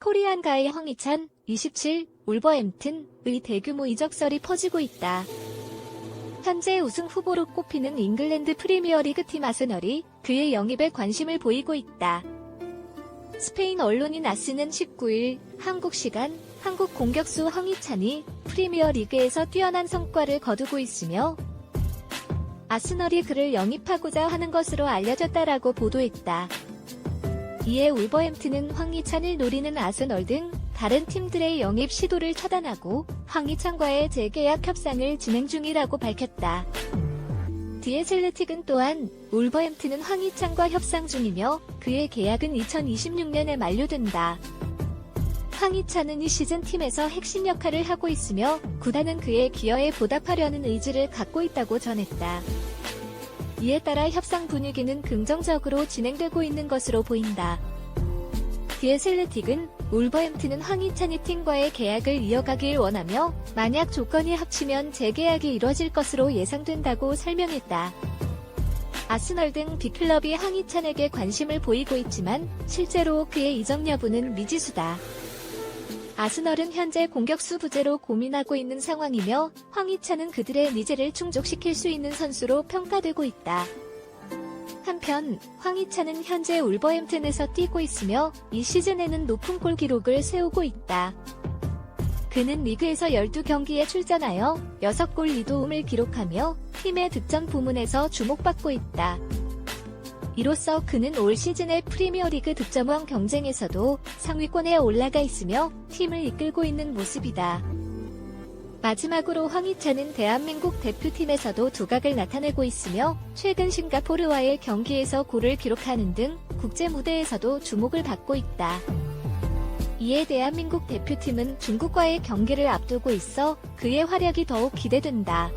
코리안가의 황희찬 27 울버햄튼의 대규모 이적설이 퍼지고 있다. 현재 우승 후보로 꼽히는 잉글랜드 프리미어리그 팀 아스널이 그의 영입에 관심을 보이고 있다. 스페인 언론인 아스는 19일 한국 시간 한국 공격수 황희찬이 프리미어리그에서 뛰어난 성과를 거두고 있으며 아스널이 그를 영입하고자 하는 것으로 알려졌다라고 보도했다. 이에 울버햄튼은 황희찬을 노리는 아스널 등 다른 팀들의 영입 시도를 차단하고 황희찬과의 재계약 협상을 진행 중이라고 밝혔다. 디에슬레틱은 또한 울버햄튼은 황희찬과 협상 중이며 그의 계약은 2026년에 만료된다. 황희찬은 이 시즌 팀에서 핵심 역할을 하고 있으며 구단은 그의 기여에 보답하려는 의지를 갖고 있다고 전했다. 이에 따라 협상 분위기는 긍정적으로 진행되고 있는 것으로 보인다. 디에슬레틱은 울버햄튼은 황희찬이 팀과의 계약을 이어가길 원하며 만약 조건이 합치면 재계약이 이뤄질 것으로 예상된다고 설명했다. 아스널 등 빅클럽이 황희찬에게 관심을 보이고 있지만 실제로 그의 이적 여부는 미지수다. 아스널은 현재 공격수 부재로 고민하고 있는 상황이며 황희찬은 그들의 미제를 충족시킬 수 있는 선수로 평가되고 있다. 한편 황희찬은 현재 울버햄튼에서 뛰고 있으며 이 시즌에는 높은 골 기록을 세우고 있다. 그는 리그에서 12경기에 출전하여 6골 2도움을 기록하며 팀의 득점 부문에서 주목받고 있다. 이로써 그는 올 시즌의 프리미어리그 득점왕 경쟁에서도 상위권에 올라가 있으며 팀을 이끌고 있는 모습이다. 마지막으로 황희찬은 대한민국 대표팀에서도 두각을 나타내고 있으며 최근 싱가포르와의 경기에서 골을 기록하는 등 국제 무대에서도 주목을 받고 있다. 이에 대한민국 대표팀은 중국과의 경기를 앞두고 있어 그의 활약이 더욱 기대된다.